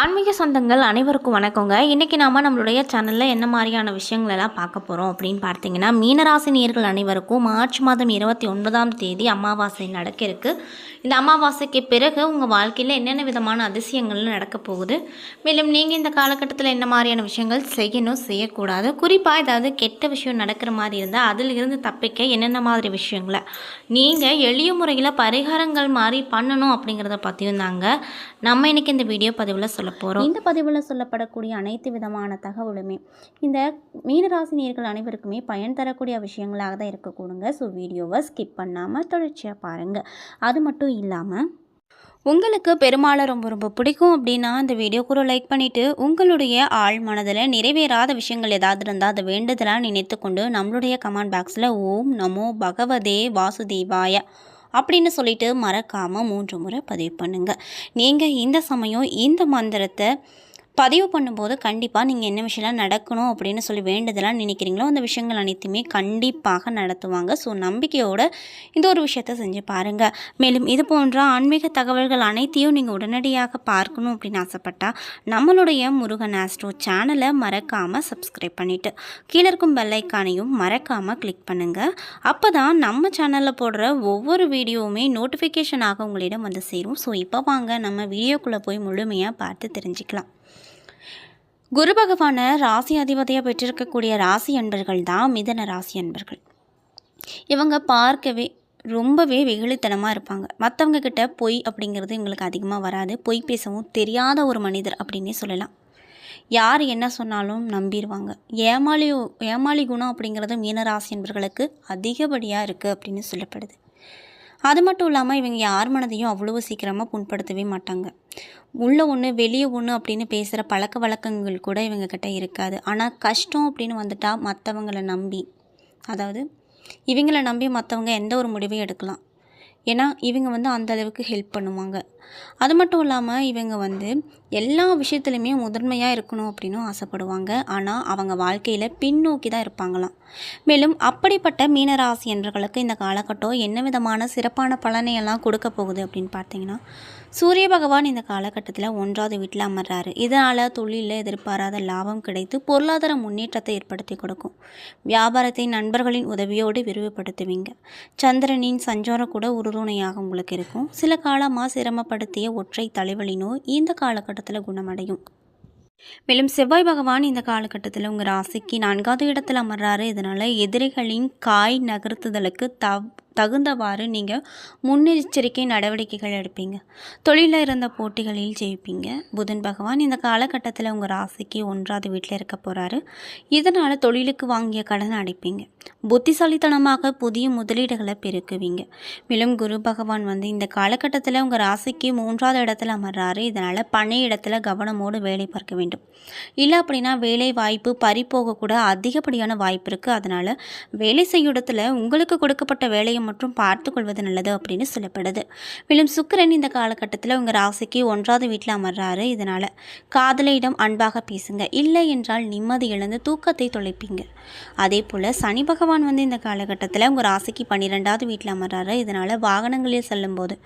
ஆன்மீக சொந்தங்கள் அனைவருக்கும் வணக்கங்க. இன்றைக்கி நாம் நம்மளுடைய சேனலில் என்ன மாதிரியான விஷயங்களெல்லாம் பார்க்க போகிறோம் அப்படின்னு பார்த்தீங்கன்னா மீனராசி நேர்கள் அனைவருக்கும் மார்ச் மாதம் இருபத்தி ஒன்பதாம் தேதி அமாவாசை நடக்க இருக்குது இந்த அமாவாசைக்கு பிறகு உங்கள் வாழ்க்கையில் என்னென்ன விதமான அதிசயங்கள் நடக்க போகுது? மேலும் நீங்கள் இந்த காலகட்டத்தில் என்ன மாதிரியான விஷயங்கள் செய்யணும் செய்யக்கூடாது? குறிப்பாக ஏதாவது கெட்ட விஷயம் நடக்கிற மாதிரி இருந்தால் அதில் இருந்து தப்பிக்க என்னென்ன மாதிரி விஷயங்களை? நீங்கள் எளிய முறையில் பரிகாரங்கள் மாதிரி பண்ணணும் அப்படிங்கிறத பற்றியும் தாங்க. நம்ம இன்னைக்கு இந்த வீடியோ பதிவில் சொல்ல போகிறோம் இந்த பதிவில் சொல்லப்படக்கூடிய அனைத்து விதமான தகவலுமே இந்த மீனராசி நேர்கள் அனைவருக்குமே பயன் தரக்கூடிய விஷயங்களாக தான் இருக்கக்கூடுங்க. ஸோ வீடியோவை ஸ்கிப் பண்ணாமல் தொடர்ச்சியாக பாருங்கள் அது மட்டும் இல்லாமல் உங்களுக்கு பெருமாளை ரொம்ப ரொம்ப பிடிக்கும் அப்படின்னா இந்த வீடியோ ஒரு லைக் பண்ணிவிட்டு உங்களுடைய ஆழ் மனதில் நிறைவேறாத விஷயங்கள் ஏதாவது இருந்தால் அதை வேண்டுதலாக நினைத்து கொண்டு நம்மளுடைய கமெண்ட் பாக்ஸில் ஓம் நமோ பகவதே வாசுதேவாய அப்படின்னு சொல்லிட்டு மறக்காமல் மூன்று முறை பதிவு பண்ணுங்கள் நீங்கள் இந்த சமயம் இந்த மந்திரத்தை பதிவு பண்ணும்போது கண்டிப்பாக நீங்கள் என்ன விஷயம்லாம் நடக்கணும் அப்படின்னு சொல்லி வேண்டுதலாக நினைக்கிறீங்களோ அந்த விஷயங்கள் அனைத்துமே கண்டிப்பாக நடத்துவாங்க. ஸோ நம்பிக்கையோடு இந்த ஒரு விஷயத்த செஞ்சு பாருங்கள் மேலும் இது போன்ற ஆன்மீக தகவல்கள் அனைத்தையும் நீங்கள் உடனடியாக பார்க்கணும் அப்படின்னு ஆசைப்பட்டால் நம்மளுடைய முருகன் ஆஸ்ட்ரோ சேனலை மறக்காமல் சப்ஸ்கிரைப் பண்ணிவிட்டு கீழே இருக்கும் பெல்லைக்கானையும் மறக்காமல் கிளிக் பண்ணுங்கள் அப்போ தான் நம்ம சேனலில் போடுற ஒவ்வொரு வீடியோவுமே நோட்டிஃபிகேஷனாக உங்களிடம் வந்து சேரும். ஸோ இப்போ வாங்க நம்ம வீடியோக்குள்ளே போய் முழுமையாக பார்த்து தெரிஞ்சுக்கலாம். குரு பகவானை ராசி அதிபதியாக பெற்றிருக்கக்கூடிய ராசி அன்பர்கள் தான் மிதன ராசி அன்பர்கள். இவங்க பார்க்கவே ரொம்பவே வெகுளித்தனமாக இருப்பாங்க. மற்றவங்க கிட்ட பொய் அப்படிங்கிறது இவங்களுக்கு அதிகமாக வராது. பொய் பேசவும் தெரியாத ஒரு மனிதர் அப்படின்னே சொல்லலாம். யார் என்ன சொன்னாலும் நம்பிடுவாங்க ஏமாளி ஏமாளி குணம் அப்படிங்கிறது மீனராசி என்பர்களுக்கு அதிகப்படியாக இருக்குது அப்படின்னு சொல்லப்படுது. அது மட்டும் இல்லாமல் இவங்க யார் மனதையும் அவ்வளவு சீக்கிரமாக புண்படுத்தவே மாட்டாங்க. உள்ள ஒன்று வெளியே ஒன்று அப்படின்னு பேசுகிற பழக்க வழக்கங்கள் கூட இவங்க கிட்ட இருக்காது. ஆனால் கஷ்டம் அப்படின்னு வந்துட்டால் மற்றவங்களை நம்பி அதாவது இவங்கள நம்பி மற்றவங்க எந்த ஒரு முடிவையும் எடுக்கலாம். ஏன்னா இவங்க வந்து அந்த அளவுக்கு ஹெல்ப் பண்ணுவாங்க. அது மட்டும் இல்லாமல் இவங்க வந்து எல்லா விஷயத்துலையுமே முதன்மையாக இருக்கணும் அப்படின்னு ஆசைப்படுவாங்க. ஆனால் அவங்க வாழ்க்கையில் பின்னோக்கி தான் இருப்பாங்களாம். மேலும் அப்படிப்பட்ட மீனராசி என்பர்களுக்கு இந்த காலகட்டம் என்ன விதமான சிறப்பான பலனையெல்லாம் கொடுக்க போகுது அப்படின்னு பார்த்தீங்கன்னா சூரிய பகவான் இந்த காலகட்டத்தில் ஒன்றாவது வீட்டில் அமர்றாரு. இதனால் தொழிலில் எதிர்பாராத லாபம் கிடைத்து பொருளாதார முன்னேற்றத்தை ஏற்படுத்தி கொடுக்கும். வியாபாரத்தை நண்பர்களின் உதவியோடு விரிவுபடுத்துவீங்க. சந்திரனின் சஞ்சாரம் கூட உறுதுணையாக உங்களுக்கு இருக்கும். சில காலமாக சிரமப்படுத்திய ஒற்றை தலைவலி நோய் இந்த காலகட்டத்தில் குணமடையும். மேலும் செவ்வாய் பகவான் இந்த காலகட்டத்தில் உங்கள் ராசிக்கு நான்காவது இடத்தில் அமர்றாரு. இதனால் எதிரிகளின் காய் நகர்த்துதலுக்கு தவ் தகுந்தவாறு நீங்கள் முன்னெச்சரிக்கை நடவடிக்கைகள் எடுப்பீங்க. தொழிலில் இருந்த போட்டிகளில் ஜெயிப்பீங்க. புதன் பகவான் இந்த காலகட்டத்தில் உங்கள் ராசிக்கு ஒன்றாவது வீட்டில் இருக்க போகிறாரு இதனால் தொழிலுக்கு வாங்கிய கடனை அடைப்பீங்க. புத்திசாலித்தனமாக புதிய முதலீடுகளை பெருக்குவீங்க. மேலும் குரு பகவான் வந்து இந்த காலகட்டத்தில் உங்கள் ராசிக்கு மூன்றாவது இடத்துல அமர்றாரு. இதனால் பழைய இடத்துல கவனமோடு வேலை பார்க்க வேண்டும். இல்லை அப்படின்னா வேலை வாய்ப்பு பறிப்போக கூட அதிகப்படியான வாய்ப்பு இருக்குது அதனால் வேலை செய்யும் இடத்துல உங்களுக்கு கொடுக்கப்பட்ட வேலையை மற்றும் பார்த்து கொள்வது நல்லது அப்படின்னு சொல்லப்படுது. மேலும் சுக்கரன் இந்த காலகட்டத்தில் உங்கள் ராசிக்கு ஒன்றாவது வீட்டில் அமர்றாரு. இதனால் காதலியிடம் அன்பாக பேசுங்க. இல்லை என்றால் நிம்மதி இழந்து தூக்கத்தை தொலைப்பீங்க. அதே போல் சனி பகவான் வந்து இந்த காலகட்டத்தில் உங்கள் ராசிக்கு பன்னிரெண்டாவது வீட்டில் அமர்றாரு. இதனால் வாகனங்களில் செல்லும்போது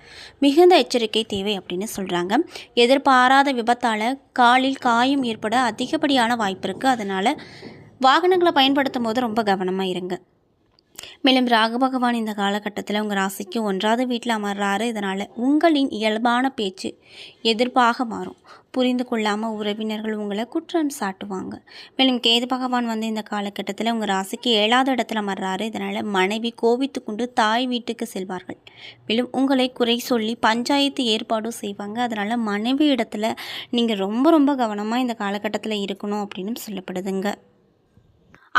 மிகுந்த எச்சரிக்கை தேவை அப்படின்னு சொல்கிறாங்க எதிர்பாராத விபத்தால் காலில் காயம் ஏற்பட அதிகப்படியான வாய்ப்பு இருக்குது அதனால் வாகனங்களை பயன்படுத்தும் போது ரொம்ப கவனமாக இருங்க. மேலும் ராகு பகவான் இந்த காலகட்டத்தில் உங்கள் ராசிக்கு ஒன்றாவது வீட்டில் அமர்றாரு. இதனால் உங்களின் இயல்பான பேச்சு எதிர்ப்பாக மாறும். புரிந்து கொள்ளாமல் உறவினர்கள் உங்களை குற்றம் சாட்டுவாங்க. மேலும் கேது பகவான் வந்து இந்த காலகட்டத்தில் உங்கள் ராசிக்கு ஏழாவது இடத்துல அமர்றாரு. இதனால் மனைவி கோவித்து கொண்டு தாய் வீட்டுக்கு செல்வார்கள். மேலும் உங்களை குறை சொல்லி பஞ்சாயத்து ஏற்பாடும் செய்வாங்க. அதனால் மனைவி இடத்துல நீங்கள் ரொம்ப ரொம்ப கவனமாக இந்த காலகட்டத்தில் இருக்கணும் அப்படின்னு சொல்லப்படுதுங்க.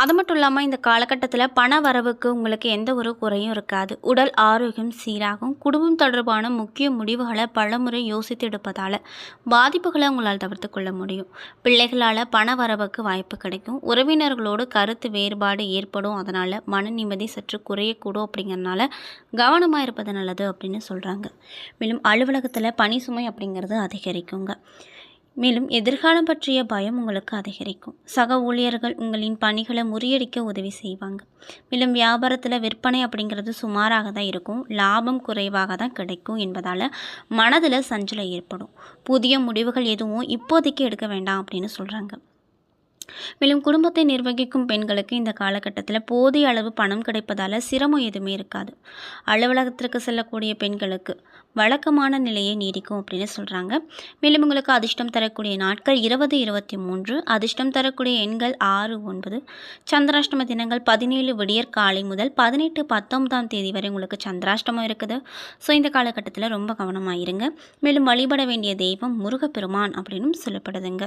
அது மட்டும் இல்லாமல் இந்த காலகட்டத்தில் பண வரவுக்கு உங்களுக்கு எந்த ஒரு குறையும் இருக்காது. உடல் ஆரோக்கியம் சீராகும். குடும்பம் தொடர்பான முக்கிய முடிவுகளை பலமுறை யோசித்து எடுப்பதால் பாதிப்புகளை உங்களால் தவிர்த்து கொள்ள முடியும். பிள்ளைகளால் பண வரவுக்கு வாய்ப்பு கிடைக்கும். உறவினர்களோடு கருத்து வேறுபாடு ஏற்படும். அதனால் மன நிம்மதி சற்று குறையக்கூடும் அப்படிங்கிறனால கவனமாக இருப்பது நல்லது அப்படின்னு சொல்கிறாங்க மேலும் அலுவலகத்தில் பணி சுமை அப்படிங்கிறது அதிகரிக்குங்க. மேலும் எதிர்காலம் பற்றிய பயம் உங்களுக்கு அதிகரிக்கும். சக ஊழியர்கள் உங்களின் பணிகளை முறியடிக்க உதவி செய்வாங்க. மேலும் வியாபாரத்தில் விற்பனை அப்படிங்கிறது சுமாராக தான் இருக்கும். லாபம் குறைவாக தான் கிடைக்கும் என்பதால் மனதில் சஞ்சலம் ஏற்படும். புதிய முடிவுகள் எதுவும் இப்போதைக்கு எடுக்க வேண்டாம் அப்படின்னு சொல்கிறாங்க மேலும் குடும்பத்தை நிர்வகிக்கும் பெண்களுக்கு இந்த காலகட்டத்தில் போதிய அளவு பணம் கிடைப்பதால் சிரமம் எதுவுமே இருக்காது. அலுவலகத்திற்கு செல்லக்கூடிய பெண்களுக்கு வழக்கமான நிலையை நீடிக்கும் அப்படின்னு சொல்கிறாங்க மேலும் உங்களுக்கு அதிர்ஷ்டம் தரக்கூடிய நாட்கள் இருபது இருபத்தி மூன்று. அதிர்ஷ்டம் தரக்கூடிய எண்கள் ஆறு ஒன்பது. சந்திராஷ்டம தினங்கள் பதினேழு விடியற் காலை முதல் பதினெட்டு பத்தொன்பதாம் தேதி வரை உங்களுக்கு சந்திராஷ்டமம் இருக்குது. ஸோ இந்த காலகட்டத்தில் ரொம்ப கவனமாக இருங்க. மேலும் வழிபட வேண்டிய தெய்வம் முருகப்பெருமான் அப்படின்னும் சொல்லப்படுதுங்க.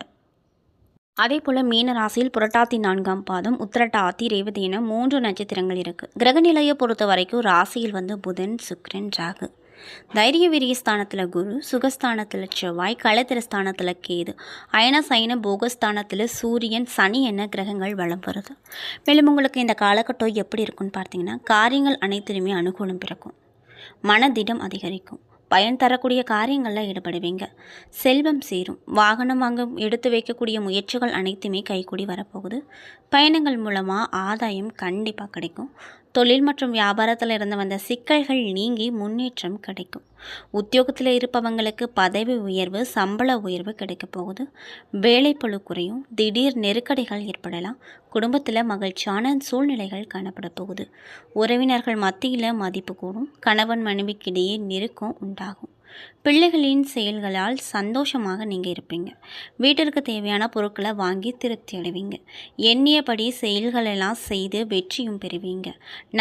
அதே போல் மீன ராசியில் புரட்டாத்தி நான்காம் பாதம் உத்திரட்டாத்தி ரேவதி என மூன்று நட்சத்திரங்கள் இருக்குது கிரகநிலையை பொறுத்த வரைக்கும் ராசியில் வந்து புதன் சுக்ரன் ராகு. தைரிய விரிய ஸ்தானத்தில் குரு சுகஸ்தானத்தில் செவ்வாய் களத்திர ஸ்தானத்தில் கேது. அயன சயன போகஸ்தானத்தில் சூரியன் சனி என கிரகங்கள் வளம் வருது. மேலும் உங்களுக்கு இந்த காலகட்டம் எப்படி இருக்குன்னு பார்த்தீங்கன்னா காரியங்கள் அனைத்திலுமே அனுகூலம் பிறக்கும். மனதிடம் அதிகரிக்கும். பயன் தரக்கூடிய காரியங்களில் ஈடுபடுவீங்க. செல்வம் சேரும். வாகனம் வாங்க எடுத்து வைக்கக்கூடிய முயற்சிகள் அனைத்துமே கைகூடி வரப்போகுது. பயணங்கள் மூலமாக ஆதாயம் கண்டிப்பாக கிடைக்கும். தொழில் மற்றும் வியாபாரத்தில் இருந்து வந்த சிக்கல்கள் நீங்கி முன்னேற்றம் கிடைக்கும். உத்தியோகத்தில் இருப்பவங்களுக்கு பதவி உயர்வு சம்பள உயர்வு கிடைக்க போகுது. வேலைப்பழு குறையும். திடீர் நெருக்கடிகள் ஏற்படலாம். குடும்பத்தில் மகிழ்ச்சியான சூழ்நிலைகள் காணப்பட போகுது. உறவினர்கள் மத்தியில் மதிப்பு கூடும். கணவன் மனைவிக்கிடையே நெருக்கம் உண்டாகும். பிள்ளைகளின் செயல்களால் சந்தோஷமாக நீங்கள் இருப்பீங்க. வீட்டிற்கு தேவையான பொருட்களை வாங்கி திருப்தி அடைவீங்க. எண்ணியபடி செயல்களெல்லாம் செய்து வெற்றியும் பெறுவீங்க.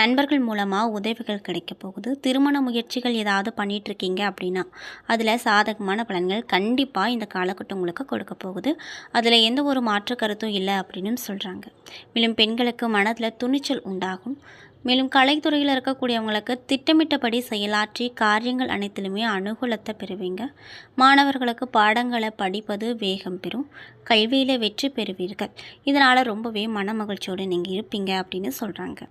நண்பர்கள் மூலமாக உதவிகள் கிடைக்க போகுது. திருமண முயற்சிகள் ஏதாவது பண்ணிகிட்ருக்கீங்க அப்படின்னா அதில் சாதகமான பலன்கள் கண்டிப்பாக இந்த காலகட்டம் உங்களுக்கு கொடுக்க போகுது. அதில் எந்த ஒரு மாற்று கருத்தும் இல்லை அப்படின்னு சொல்கிறாங்க மேலும் பெண்களுக்கு மனதில் துணிச்சல் உண்டாகும். மேலும் கலைத்துறையில் இருக்கக்கூடியவங்களுக்கு திட்டமிட்டபடி செயலாற்றி காரியங்கள் அனைத்திலுமே அனுகூலத்தை பெறுவீங்க. மாணவர்களுக்கு பாடங்களை படிப்பது வேகம் பெறும். கல்வியில் வெற்றி பெறுவீர்கள். இதனால் ரொம்பவே மன மகிழ்ச்சியோடு நீங்கள் இருப்பீங்க அப்படின்னு சொல்கிறாங்க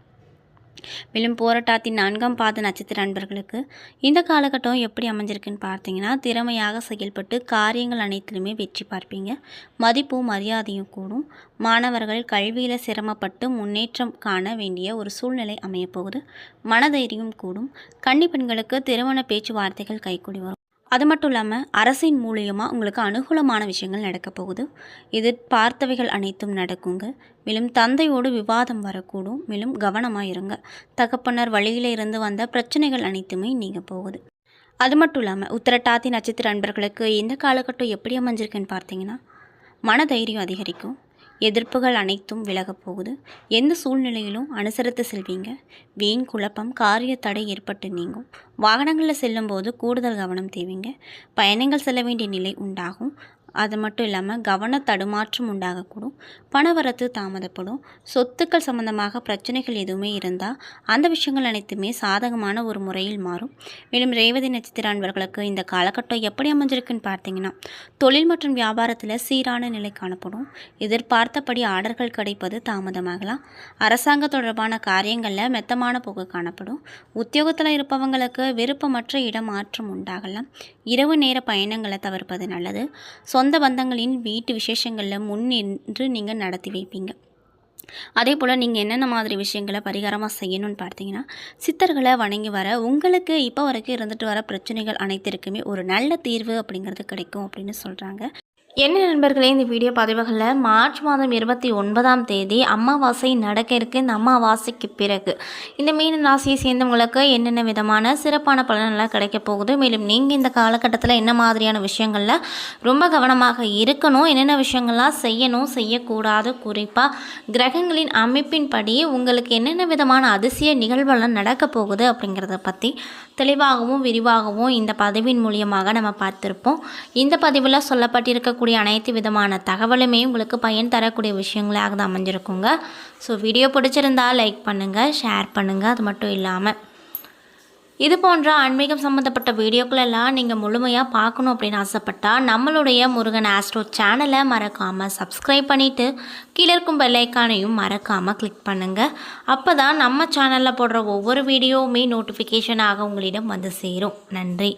மேலும் போராட்டத்தின் நான்காம் பாத நட்சத்திர அன்பர்களுக்கு இந்த காலகட்டம் எப்படி அமைஞ்சிருக்குன்னு பார்த்தீங்கன்னா திறமையாக செயல்பட்டு காரியங்கள் அனைத்திலுமே வெற்றி பார்ப்பீங்க. மதிப்பும் மரியாதையும் கூடும். மாணவர்கள் கல்வியில் சிரமப்பட்டு முன்னேற்றம் காண வேண்டிய ஒரு சூழ்நிலை அமையப்போகுது. மனதைரியம் கூடும். கன்னி பெண்களுக்கு திருமண பேச்சுவார்த்தைகள் கைக்கூடி வரும். அது மட்டும் இல்லாமல் அரசின் மூலியமாக உங்களுக்கு அனுகூலமான விஷயங்கள் நடக்க போகுது. எதிர்பார்த்தவைகள் அனைத்தும் நடக்குங்க. மேலும் தந்தையோடு விவாதம் வரக்கூடும். மேலும் கவனமாக இருங்க. தகப்பனர் வழியில் இருந்து வந்த பிரச்சனைகள் அனைத்துமே நீங்கள் போகுது. அது மட்டும் இல்லாமல் உத்திரட்டாதி நட்சத்திர அன்பர்களுக்கு இந்த காலகட்டம் எப்படி அமைஞ்சிருக்குன்னு பார்த்தீங்கன்னா மனதைரியம் அதிகரிக்கும். எதிர்ப்புகள் அனைத்தும் விலகப் போகுது. எந்த சூழ்நிலையிலும் அனுசரித்து செல்வீங்க. வீண் குழப்பம் காரிய தடை ஏற்பட்டு நீங்கும். வாகனங்களில் செல்லும்போது கூடுதல் கவனம் தேவைங்க. பயணங்கள் செல்ல வேண்டிய நிலை உண்டாகும். அது மட்டும் இல்லாமல் கவன தடுமாற்றம் உண்டாகக்கூடும் பணவரத்து தாமதப்படும் சொத்துக்கள் சம்பந்தமாக பிரச்சனைகள் எதுவுமே இருந்தால் அந்த விஷயங்கள் அனைத்துமே சாதகமான ஒரு முறையில் மாறும். மேலும் ரேவதி நட்சத்திர அன்பர்களுக்கு இந்த காலகட்டம் எப்படி அமைஞ்சிருக்குன்னு பார்த்தீங்கன்னா தொழில் மற்றும் வியாபாரத்தில் சீரான நிலை காணப்படும். எதிர்பார்த்தபடி ஆர்டர்கள் கிடைப்பது தாமதமாகலாம். அரசாங்க தொடர்பான காரியங்களில் மெத்தமான போக்கு காணப்படும். உத்தியோகத்தில் இருப்பவங்களுக்கு விருப்பமற்ற இடமாற்றம் உண்டாகலாம். இரவு நேர பயணங்களை தவிர்ப்பது நல்லது. சொந்த பந்தங்களின் வீட்டு விசேஷங்களில் முன்னின்று நீங்கள் நடத்தி வைப்பீங்க. அதே போல் நீங்கள் என்னென்ன மாதிரி விஷயங்களை பரிகாரமாக செய்யணும்னு பார்த்தீங்கன்னா சித்தர்களை வணங்கி வர உங்களுக்கு இப்போ வரைக்கும் இருந்துட்டு வர பிரச்சனைகள் அனைத்திற்குமே ஒரு நல்ல தீர்வு அப்படிங்கிறது கிடைக்கும் அப்படின்னு சொல்கிறாங்க என்ன நண்பர்களே இந்த வீடியோ பதிவுகளில் மார்ச் மாதம் இருபத்தி ஒன்பதாம் தேதி அமாவாசை நடக்க இருக்கு. இந்த அமாவாசைக்கு பிறகு இந்த மீன ராசியை சேர்ந்தவங்களுக்கு என்னென்ன விதமான சிறப்பான பலனெல்லாம் கிடைக்க போகுது? மேலும் நீங்கள் இந்த காலகட்டத்தில் என்ன மாதிரியான விஷயங்களில் ரொம்ப கவனமாக இருக்கணும்? என்னென்ன விஷயங்கள்லாம் செய்யணும்? செய்யக்கூடாது. குறிப்பாக கிரகங்களின் அமைப்பின்படி உங்களுக்கு என்னென்ன விதமான அதிசய நிகழ்வெல்லாம் நடக்க போகுது அப்படிங்கிறத பற்றி தெளிவாகவும் விரிவாகவும் இந்த பதிவின் மூலியமாக நம்ம பார்த்துருப்போம். இந்த பதிவில் சொல்லப்பட்டிருக்க இருக்கக்கூடிய அனைத்து விதமான தகவலுமே உங்களுக்கு பயன் தரக்கூடிய விஷயங்களாக தான் அமைஞ்சிருக்குங்க. ஸோ வீடியோ பிடிச்சிருந்தா லைக் பண்ணுங்கள் ஷேர் பண்ணுங்கள் அது மட்டும் இல்லாமல் இது போன்ற ஆன்மீகம் சம்மந்தப்பட்ட வீடியோக்களெல்லாம் நீங்கள் முழுமையாக பார்க்கணும் அப்படின்னு ஆசைப்பட்டால் நம்மளுடைய முருகன் ஆஸ்ட்ரோ சேனலை மறக்காமல் சப்ஸ்கிரைப் பண்ணிவிட்டு கீழே இருக்கும் பெல்லைக்கானையும் மறக்காமல் கிளிக் பண்ணுங்கள் அப்போ தான் நம்ம சேனலில் போடுற ஒவ்வொரு வீடியோவுமே நோட்டிஃபிகேஷனாக உங்களிடம் வந்து சேரும். நன்றி.